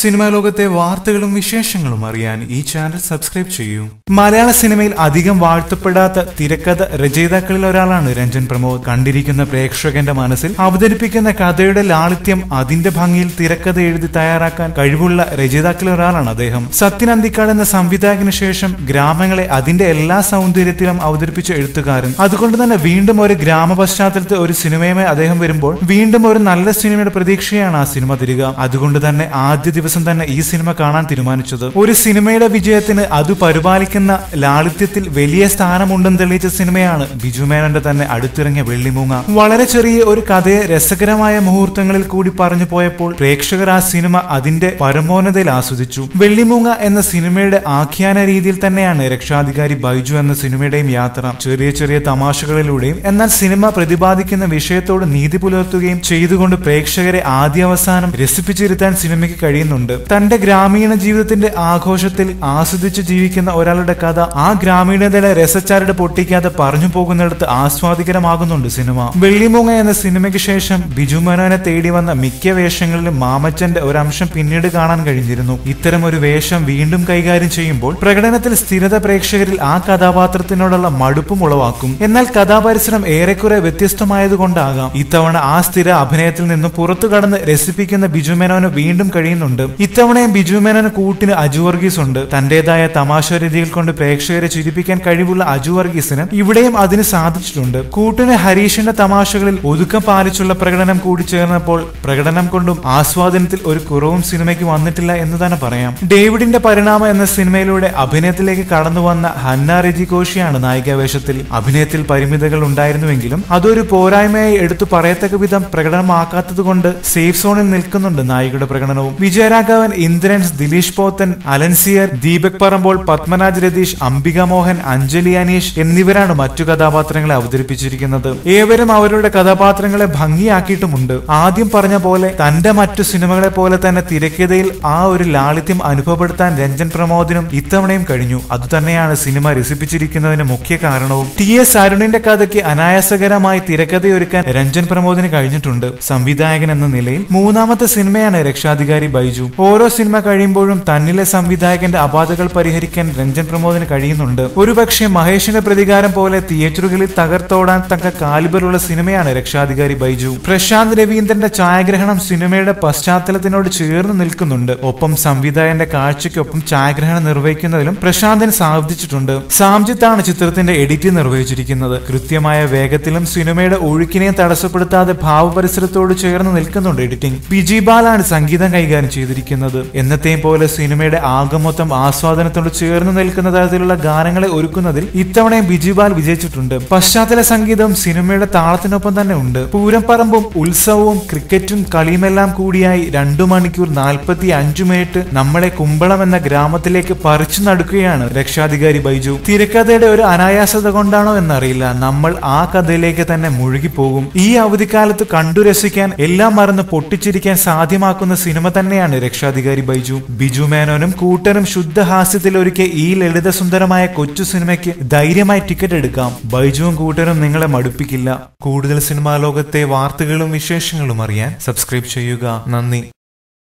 Cinema ലോകത്തെ വാർത്തകളും വിശേഷങ്ങളും അറിയാൻ ഈ ചാനൽ സബ്സ്ക്രൈബ് ചെയ്യൂ. മലയാള സിനിമയിൽ അധികം വാഴ്ത്തപ്പെടാത്ത തിരക്കഥ രചയിതാക്കളിൽ ഒരാളാണ് രഞ്ജൻ പ്രമോദ്. കണ്ടിരിക്കുന്ന പ്രേക്ഷകന്റെ മനസ്സിൽ അവതരിപ്പിക്കുന്ന കഥയുടെ ലാളിത്യം അതിന്റെ ഭംഗിയിൽ തിരക്കഥ എഴുതി തയ്യാറാക്കാൻ കഴിവുള്ള രചയിതാക്കളിൽ ഒരാളാണ് അദ്ദേഹം. സത്യൻ അന്തിക്കാട് എന്ന സംവിധായകന് ശേഷം ഗ്രാമങ്ങളെ അതിന്റെ എല്ലാ സൗന്ദര്യത്തിലും അവതരിപ്പിച്ച എഴുത്തുകാരൻ. അതുകൊണ്ട് തന്നെ വീണ്ടും ഒരു ഗ്രാമ പശ്ചാത്തലത്തിൽ ഒരു സിനിമയുമായി അദ്ദേഹം വരുമ്പോൾ വീണ്ടും ഒരു നല്ല സിനിമയുടെ പ്രതീക്ഷയാണ് ആ സിനിമ തരിക. അതുകൊണ്ട് തന്നെ ആദ്യ ദിവസം തന്നെ ഈ സിനിമ കാണാൻ തീരുമാനിച്ചത്. ഒരു സിനിമയുടെ വിജയത്തിന് അത് പരിപാലിക്കുന്ന ലാളിത്യത്തിൽ വലിയ സ്ഥാനമുണ്ടെന്ന് തെളിയിച്ച സിനിമയാണ് ബിജു മേനന്റെ തന്നെ അടുത്തിറങ്ങിയ വെള്ളിമൂങ്ങ. വളരെ ചെറിയ ഒരു കഥയെ രസകരമായ മുഹൂർത്തങ്ങളിൽ കൂടി പറഞ്ഞു പോയപ്പോൾ പ്രേക്ഷകർ ആ സിനിമ അതിന്റെ പരമോന്നതയിൽ ആസ്വദിച്ചു. വെള്ളിമൂങ്ങ എന്ന സിനിമയുടെ ആഖ്യാന രീതിയിൽ തന്നെയാണ് രക്ഷാധികാരി ബൈജു എന്ന സിനിമയുടെയും യാത്ര. ചെറിയ ചെറിയ തമാശകളിലൂടെയും എന്നാൽ സിനിമ പ്രതിപാദിക്കുന്ന വിഷയത്തോട് നീതി പുലർത്തുകയും ചെയ്തുകൊണ്ട് പ്രേക്ഷകരെ ആദ്യാവസാനം രസിപ്പിച്ചിരുത്താൻ സിനിമയ്ക്ക് കഴിയുന്നുണ്ട് തന്റെ ഗ്രാമീണ ജീവിതത്തിന്റെ ആഘോഷത്തിൽ ആസ്വദിച്ച് ജീവിക്കുന്ന ഒരാളുടെ കഥ ആ ഗ്രാമീണതയിലെ രസച്ചാരുടെ പൊട്ടിക്കാതെ പറഞ്ഞു പോകുന്നിടത്ത് ആസ്വാദികരമാകുന്നുണ്ട് സിനിമ. വെള്ളിമൂങ്ങ എന്ന സിനിമയ്ക്ക് ശേഷം ബിജു മേനോനെ തേടി വന്ന മിക്ക വേഷങ്ങളിലും മാമച്ചന്റെ ഒരു അംശം പിന്നീട് കാണാൻ കഴിഞ്ഞിരുന്നു. ഇത്തരം ഒരു വേഷം വീണ്ടും കൈകാര്യം ചെയ്യുമ്പോൾ പ്രകടനത്തിൽ സ്ഥിരത പ്രേക്ഷകരിൽ ആ കഥാപാത്രത്തിനോടുള്ള മടുപ്പും ഉളവാക്കും. എന്നാൽ കഥാപരിസരം ഏറെക്കുറെ വ്യത്യസ്തമായതുകൊണ്ടാകാം. ഇത്തവണ ആ സ്ഥിര അഭിനയത്തിൽ നിന്നും പുറത്തു കടന്ന് രസിപ്പിക്കുന്ന ബിജു മേനോന് വീണ്ടും കഴിയുന്നുണ്ട്. ഇത്തവണയും ബിജു മേനോന് കൂട്ടിന് അജു വർഗീസ് ഉണ്ട്. തന്റേതായ തമാശ രീതികൾ കൊണ്ട് പ്രേക്ഷകരെ ചിരിപ്പിക്കാൻ കഴിവുള്ള അജു വർഗീസിന് ഇവിടെയും അതിന് സാധിച്ചിട്ടുണ്ട്. കൂട്ടിന് ഹരീഷിന്റെ തമാശകളിൽ ഒതുക്കം പാലിച്ചുള്ള പ്രകടനം കൂടി ചേർന്നപ്പോൾ പ്രകടനം കൊണ്ടും ആസ്വാദനത്തിൽ ഒരു കുറവും സിനിമയ്ക്ക് വന്നിട്ടില്ല എന്ന് തന്നെ പറയാം. ഡേവിഡിന്റെ പരിണാമം എന്ന സിനിമയിലൂടെ അഭിനയത്തിലേക്ക് കടന്നു വന്ന ഹന്ന റെജി കോഷിയാണ് നായികാവേഷത്തിൽ അഭിനയത്തിൽ പരിമിതികൾ ഉണ്ടായിരുന്നുവെങ്കിലും അതൊരു പോരായ്മയായി എടുത്തു പറയത്തക്ക വിധം പ്രകടനമാക്കാത്തത് കൊണ്ട് സേഫ് സോണിൽ നിൽക്കുന്നുണ്ട് നായികയുടെ പ്രകടനവും. വിജയരാഘവൻ ഇന്ദ്രൻസ് ദിലീഷ് പോത്തൻ അലൻസിയർ ദീപക് പറമ്പോൾ പത്മനാജ് രതീഷ് അംബിക മോഹൻ അഞ്ജലി അനീഷ് എന്നിവരാണ് മറ്റു കഥാപാത്രങ്ങളെ അവതരിപ്പിച്ചിരിക്കുന്നത്. ഏവരും അവരുടെ കഥാപാത്രങ്ങളെ ഭംഗിയാക്കിയിട്ടുമുണ്ട്. ആദ്യം പറഞ്ഞ പോലെ തന്റെ മറ്റു സിനിമകളെ പോലെ തന്നെ തിരക്കഥയിൽ ആ ഒരു ലാളിത്യം അനുഭവപ്പെടുത്താൻ രഞ്ജൻ പ്രമോദിനും ഇത്തവണയും കഴിഞ്ഞു. അതുതന്നെയാണ് സിനിമ രസിപ്പിച്ചിരിക്കുന്നതിന് മുഖ്യ കാരണവും. ടി എസ് അരുണിന്റെ കഥയ്ക്ക് അനായാസകരമായി തിരക്കഥയൊരുക്കാൻ രഞ്ജൻ പ്രമോദിന് കഴിഞ്ഞിട്ടുണ്ട്. സംവിധായകൻ എന്ന നിലയിൽ മൂന്നാമത്തെ സിനിമയാണ് രക്ഷാധികാരി ബൈജു. ഓരോ സിനിമ കഴിയുമ്പോഴും തന്നിലെ സംവിധായകന്റെ അപാധകൾ പരിഹരിക്കാൻ രഞ്ജൻ പ്രമോദിന് കഴിയുന്നുണ്ട്. ഒരുപക്ഷെ മഹേഷിന്റെ പ്രതികാരം പോലെ തിയേറ്ററുകളിൽ തകർത്തോടാൻ തക്ക കാലിബറുള്ള സിനിമയാണ് രക്ഷാധികാരി ബൈജു. പ്രശാന്ത് രവീന്ദ്രന്റെ ഛായാഗ്രഹണം സിനിമയുടെ പശ്ചാത്തലത്തിനോട് ചേർന്ന് നിൽക്കുന്നുണ്ട്. ഒപ്പം സംവിധായകന്റെ കാഴ്ചയ്ക്കൊപ്പം ഛായാഗ്രഹണം നിർവഹിക്കുന്നതിലും പ്രശാന്തിന് സാധിച്ചിട്ടുണ്ട്. സാംജിത്താണ് ചിത്രത്തിന്റെ എഡിറ്റ് നിർവഹിച്ചിരിക്കുന്നത്. കൃത്യമായ വേഗത്തിലും സിനിമയുടെ ഒഴുക്കിനെ തടസ്സപ്പെടുത്താതെ ഭാവപരിസരത്തോട് ചേർന്ന് നിൽക്കുന്നുണ്ട് എഡിറ്റിംഗ്. ബിജി ബാലാണ് സംഗീതം കൈകാര്യം ചെയ്തിരിക്കുന്നത്. എന്നത്തെയും പോലെ സിനിമയുടെ ആകമൊത്തം ആസ്വാദനത്തോട് ചേർന്ന് നിൽക്കുന്ന തരത്തിലുള്ള ഗാനങ്ങളെ ഒരുക്കുന്നതിൽ ഇത്തവണയും ബിജുബാൽ വിജയിച്ചിട്ടുണ്ട്. പശ്ചാത്തല സംഗീതം സിനിമയുടെ താളത്തിനൊപ്പം തന്നെ ഉണ്ട്. പൂരപ്പറമ്പും ഉത്സവവും ക്രിക്കറ്റും കളിയുമെല്ലാം കൂടിയായി രണ്ടു മണിക്കൂർ നാൽപ്പത്തി അഞ്ചു മിനിറ്റ് നമ്മളെ കുമ്പളം എന്ന ഗ്രാമത്തിലേക്ക് പറിച്ചു നടക്കുകയാണ് രക്ഷാധികാരി ബൈജു. തിരക്കഥയുടെ ഒരു അനായാസത കൊണ്ടാണോ എന്നറിയില്ല. നമ്മൾ ആ കഥയിലേക്ക് തന്നെ മുഴുകിപ്പോകും. ഈ അവധിക്കാലത്ത് കണ്ടു രസിക്കാൻ എല്ലാം മറന്ന് പൊട്ടിച്ചിരിക്കാൻ സാധ്യമാക്കുന്ന സിനിമ തന്നെയാണ് രക്ഷാധികാരി ബൈജു ബിജു മേനോനും കൂട്ടരും ശുദ്ധഹാസ്യത്തിൽ ഒരുക്കിയ ഈ ലളിത സുന്ദരമായ കൊച്ചു സിനിമയ്ക്ക് ധൈര്യമായി ടിക്കറ്റ് എടുക്കാം. ബൈജുവും കൂട്ടനും നിങ്ങളെ മടുപ്പിക്കില്ല. കൂടുതൽ സിനിമാ ലോകത്തെ വാർത്തകളും വിശേഷങ്ങളും അറിയാൻ സബ്സ്ക്രൈബ് ചെയ്യുക. നന്ദി.